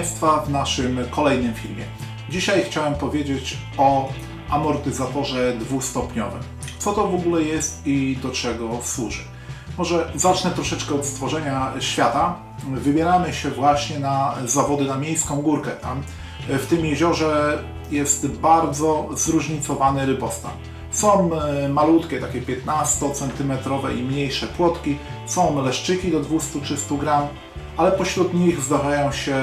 Państwa w naszym kolejnym filmie. Dzisiaj chciałem powiedzieć o amortyzatorze dwustopniowym. Co to w ogóle jest i do czego służy? Może zacznę troszeczkę od stworzenia świata. Wybieramy się właśnie na zawody na Miejską Górkę. Tam w tym jeziorze jest bardzo zróżnicowany rybostan. Są e, malutkie, takie 15 cm i mniejsze płotki, są leszczyki do 200-300 gram, ale pośród nich zdarzają się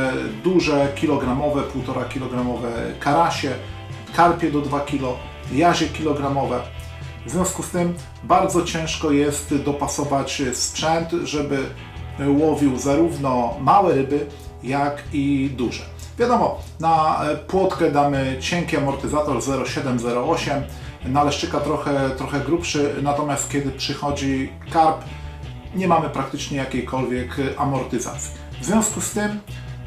duże, kilogramowe, 1,5 kilogramowe karasie, karpie do 2 kg, jazie kilogramowe. W związku z tym bardzo ciężko jest dopasować sprzęt, żeby łowił zarówno małe ryby, jak i duże. Wiadomo, na płotkę damy cienki amortyzator 0,7-0,8, na leszczyka trochę, trochę grubszy, natomiast kiedy przychodzi karp, nie mamy praktycznie jakiejkolwiek amortyzacji. W związku z tym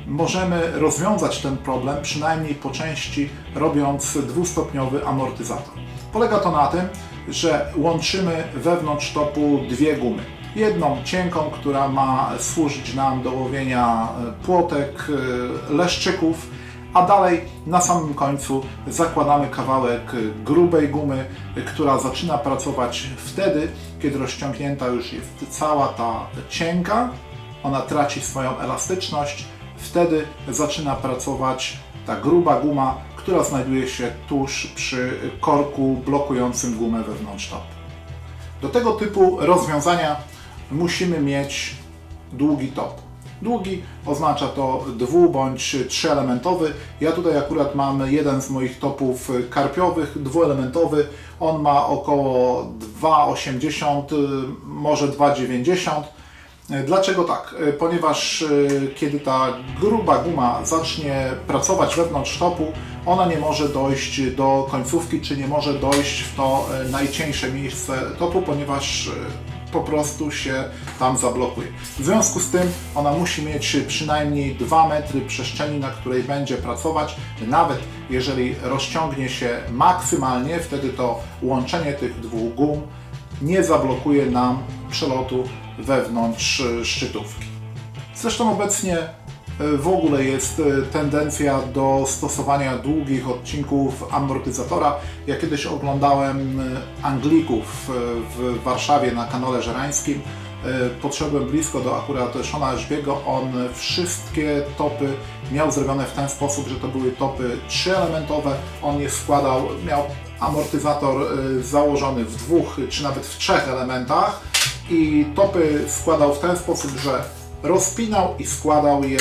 możemy rozwiązać ten problem, przynajmniej po części, robiąc dwustopniowy amortyzator. Polega to na tym, że łączymy wewnątrz topu dwie gumy. Jedną cienką, która ma służyć nam do łowienia płotek, leszczyków, a dalej na samym końcu zakładamy kawałek grubej gumy, która zaczyna pracować wtedy, kiedy rozciągnięta już jest cała ta cienka, ona traci swoją elastyczność, wtedy zaczyna pracować ta gruba guma, która znajduje się tuż przy korku blokującym gumę wewnątrz topu. Do tego typu rozwiązania musimy mieć długi top. Długi oznacza to dwu bądź trzyelementowy. Ja tutaj akurat mam jeden z moich topów karpiowych, dwuelementowy. On ma około 2,80, może 2,90. Dlaczego tak? Ponieważ kiedy ta gruba guma zacznie pracować wewnątrz topu, ona nie może dojść do końcówki, czy nie może dojść w to najcieńsze miejsce topu, ponieważ po prostu się tam zablokuje. W związku z tym ona musi mieć przynajmniej 2 metry przestrzeni, na której będzie pracować. Nawet jeżeli rozciągnie się maksymalnie, wtedy to łączenie tych dwóch gum nie zablokuje nam przelotu wewnątrz szczytówki. Zresztą obecnie w ogóle jest tendencja do stosowania długich odcinków amortyzatora. Ja kiedyś oglądałem Anglików w Warszawie na kanale żerańskim. Podszedłem blisko do akurat Szona Elżbiego. On wszystkie topy miał zrobione w ten sposób, że to były topy trzyelementowe. On je składał, miał amortyzator założony w dwóch czy nawet w trzech elementach i topy składał w ten sposób, że rozpinał i składał je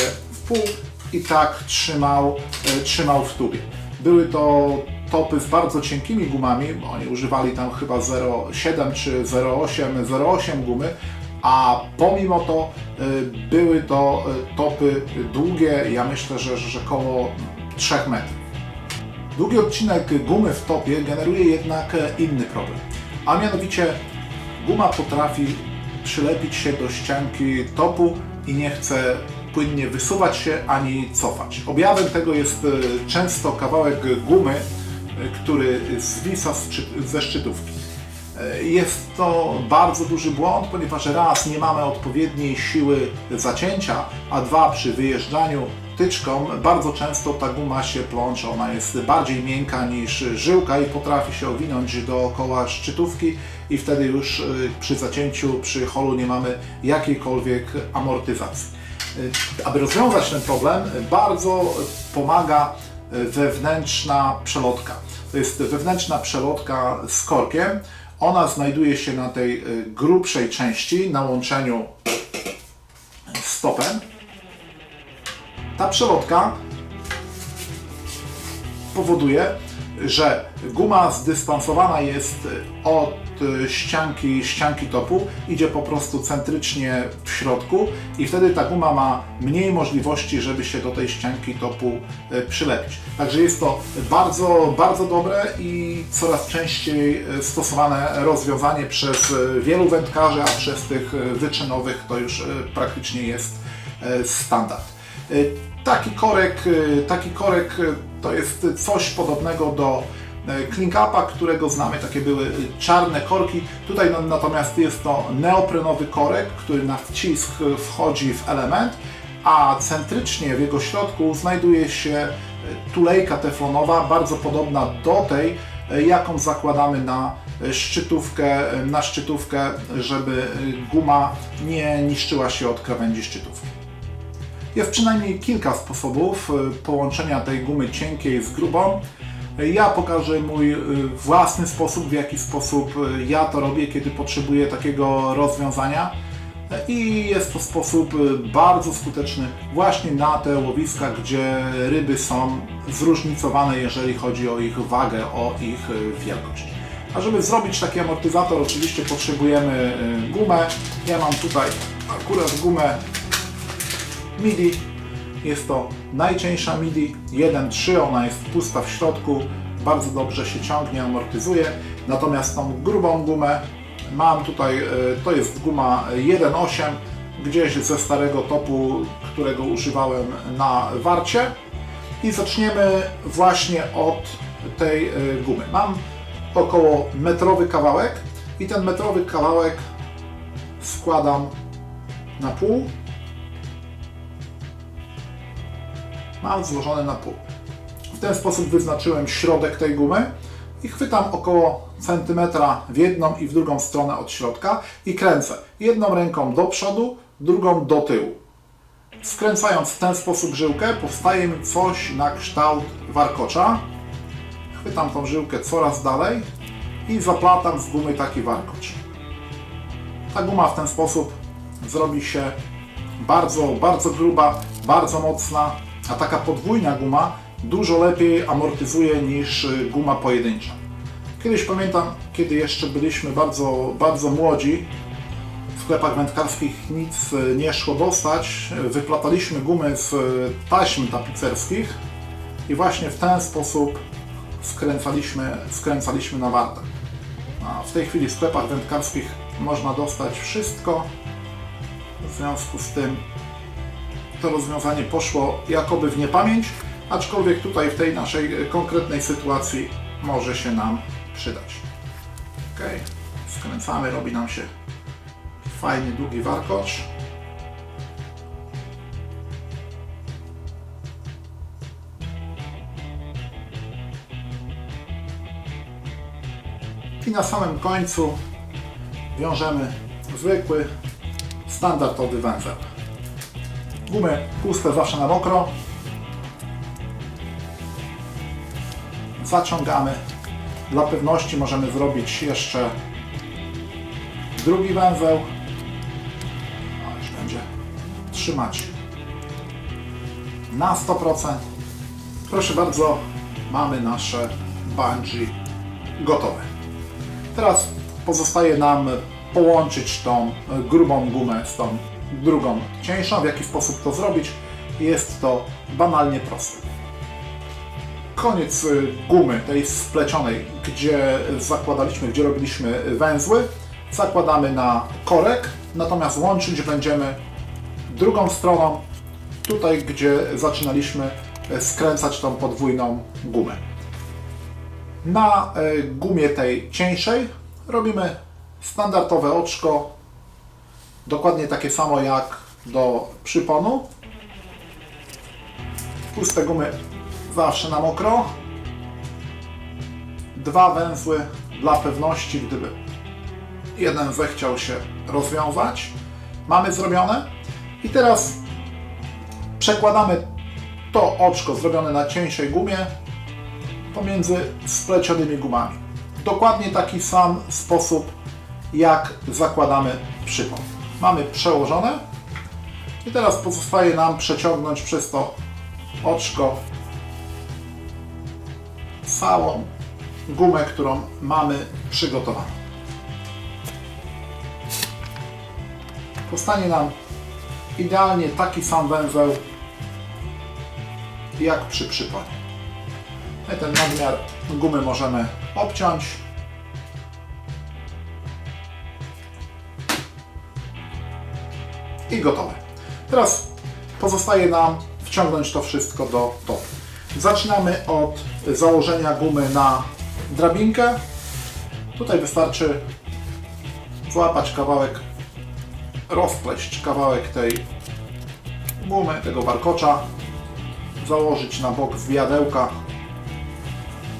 pół i tak trzymał, e, trzymał w tubie. Były to topy z bardzo cienkimi gumami, oni używali tam chyba 0,7 czy 0,8, 0,8 gumy, a pomimo to e, były to e, topy długie, ja myślę, że, że około 3 metrów. Długi odcinek gumy w topie generuje jednak inny problem, a mianowicie guma potrafi przylepić się do ścianki topu i nie chce płynnie wysuwać się ani cofać. Objawem tego jest często kawałek gumy, który zwisa ze szczytówki. Jest to bardzo duży błąd, ponieważ raz nie mamy odpowiedniej siły zacięcia, a dwa przy wyjeżdżaniu tyczką bardzo często ta guma się plącze, ona jest bardziej miękka niż żyłka i potrafi się owinąć dookoła szczytówki i wtedy już przy zacięciu, przy holu nie mamy jakiejkolwiek amortyzacji. Aby rozwiązać ten problem bardzo pomaga wewnętrzna przelotka. To jest wewnętrzna przelotka z korkiem. Ona znajduje się na tej grubszej części, na łączeniu z topem. Ta przelotka powoduje, że guma zdystansowana jest od ścianki, ścianki topu, idzie po prostu centrycznie w środku i wtedy ta guma ma mniej możliwości, żeby się do tej ścianki topu przylepić. Także jest to bardzo, bardzo dobre i coraz częściej stosowane rozwiązanie przez wielu wędkarzy, a przez tych wyczynowych to już praktycznie jest standard. Taki korek, taki korek to jest coś podobnego do clean upa, którego znamy, takie były czarne korki. Tutaj natomiast jest to neoprenowy korek, który na wcisk wchodzi w element a centrycznie w jego środku znajduje się e, tulejka teflonowa, bardzo podobna do tej, e, jaką zakładamy na e, szczytówkę, e, na szczytówkę, żeby e, guma nie niszczyła się od krawędzi szczytówki. Jest przynajmniej kilka sposobów e, połączenia tej gumy cienkiej z grubą. E, Ja pokażę mój e, własny sposób, w jaki sposób ja to robię, kiedy potrzebuję takiego rozwiązania. I jest to sposób bardzo skuteczny właśnie na te łowiska, gdzie ryby są zróżnicowane, jeżeli chodzi o ich wagę, o ich wielkość. A żeby zrobić taki amortyzator, oczywiście potrzebujemy gumę. Ja mam tutaj akurat gumę MIDI. Jest to najcieńsza MIDI 1.3, ona jest pusta w środku, bardzo dobrze się ciągnie, amortyzuje. Natomiast tą grubą gumę mam tutaj, e, to jest guma 1.8, gdzieś ze starego topu, którego używałem na warcie. I zaczniemy właśnie od tej e, gumy. Mam około metrowy kawałek i ten metrowy kawałek składam na pół mam złożone na pół. W ten sposób wyznaczyłem środek tej gumy i chwytam około centymetra w jedną i w drugą stronę od środka i kręcę jedną ręką do przodu, drugą do tyłu. Skręcając w ten sposób żyłkę powstaje mi coś na kształt warkocza. Chwytam tą żyłkę coraz dalej i zaplatam z gumy taki warkocz. Ta guma w ten sposób zrobi się bardzo, bardzo gruba, bardzo mocna, a taka podwójna guma dużo lepiej amortyzuje niż y, guma pojedyncza. Kiedyś pamiętam, kiedy jeszcze byliśmy bardzo, bardzo młodzi, w sklepach wędkarskich nic y, nie szło dostać, wyplataliśmy gumy z y, taśm tapicerskich i właśnie w ten sposób skręcaliśmy, skręcaliśmy na wartę. A w tej chwili w sklepach wędkarskich można dostać wszystko, w związku z tym to rozwiązanie poszło jakoby w niepamięć, aczkolwiek tutaj w tej naszej e, konkretnej sytuacji może się nam przydać. Ok, skręcamy, robi nam się fajny, długi warkocz. I na samym końcu wiążemy zwykły, standardowy węzeł. Gumy puste zawsze na mokro. Zaciągamy. Dla pewności możemy zrobić jeszcze drugi węzeł. No, już będzie trzymać na 100%. Proszę bardzo, mamy nasze bungee gotowe. Teraz pozostaje nam połączyć tą grubą gumę z tą drugą cieńszą. W jaki sposób to zrobić? Jest to banalnie proste. Koniec y, gumy, tej splecionej, gdzie zakładaliśmy, gdzie robiliśmy węzły, zakładamy na korek, natomiast łączyć będziemy drugą stroną, tutaj gdzie zaczynaliśmy y, skręcać tą podwójną gumę. Na y, gumie tej cieńszej robimy standardowe oczko, dokładnie takie samo jak do przyponu. Puste gumy zawsze na mokro. Dwa węzły dla pewności, gdyby jeden zechciał się rozwiązać. Mamy zrobione. I teraz przekładamy to oczko zrobione na cieńszej gumie pomiędzy splecionymi gumami. Dokładnie taki sam sposób jak zakładamy przypon. Mamy przełożone i teraz pozostaje nam przeciągnąć przez to oczko całą gumę, którą mamy przygotowaną. Powstanie nam idealnie taki sam węzeł jak przy przyponie. Ten nadmiar gumy możemy obciąć. I gotowe. Teraz pozostaje nam wciągnąć to wszystko do topu. Zaczynamy od założenia gumy na drabinkę. Tutaj wystarczy złapać kawałek, rozpleść kawałek tej gumy, tego warkocza, założyć na bok zwijadełka,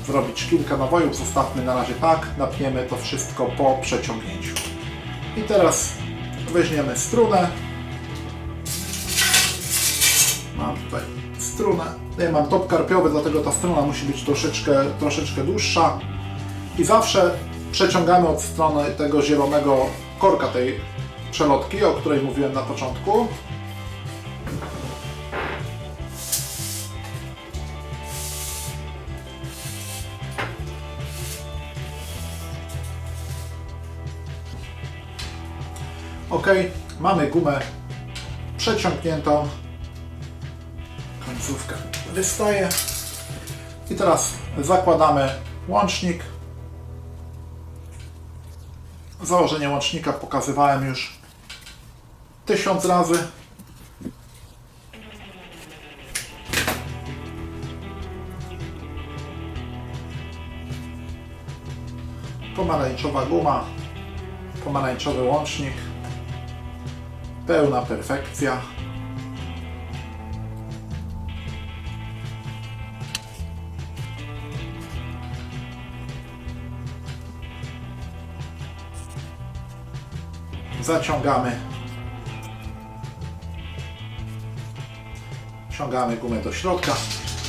zrobić kilka nawojów, zostawmy na razie tak, napniemy to wszystko po przeciągnięciu. I teraz weźmiemy strunę, mam tutaj strunę, ja mam top karpiowy, dlatego ta struna musi być troszeczkę, troszeczkę dłuższa i zawsze przeciągamy od strony tego zielonego korka tej przelotki, o której mówiłem na początku. Ok, mamy gumę przeciągniętą. Końcówka wystaje. I teraz zakładamy łącznik. Założenie łącznika pokazywałem już tysiąc razy. Pomarańczowa guma, pomarańczowy łącznik, pełna perfekcja. Zaciągamy. Wciągamy gumę do środka.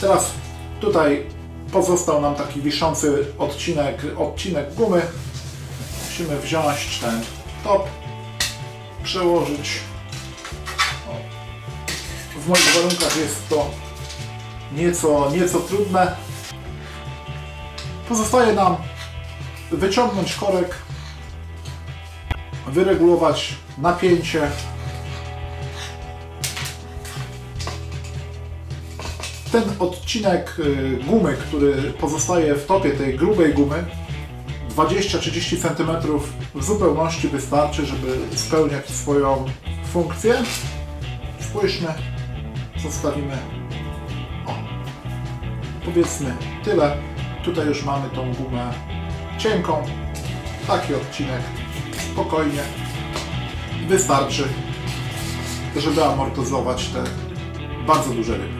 Teraz tutaj pozostał nam taki wiszący odcinek, odcinek gumy. Musimy wziąć ten top, przełożyć. W moich warunkach jest to nieco, nieco trudne. Pozostaje nam wyciągnąć korek, wyregulować napięcie. Ten odcinek y, gumy, który pozostaje w topie tej grubej gumy, 20-30 cm w zupełności wystarczy, żeby spełniać swoją funkcję. Spójrzmy, zostawimy o, powiedzmy tyle. Tutaj już mamy tą gumę cienką. Taki odcinek spokojnie wystarczy, żeby amortyzować te bardzo duże ryby.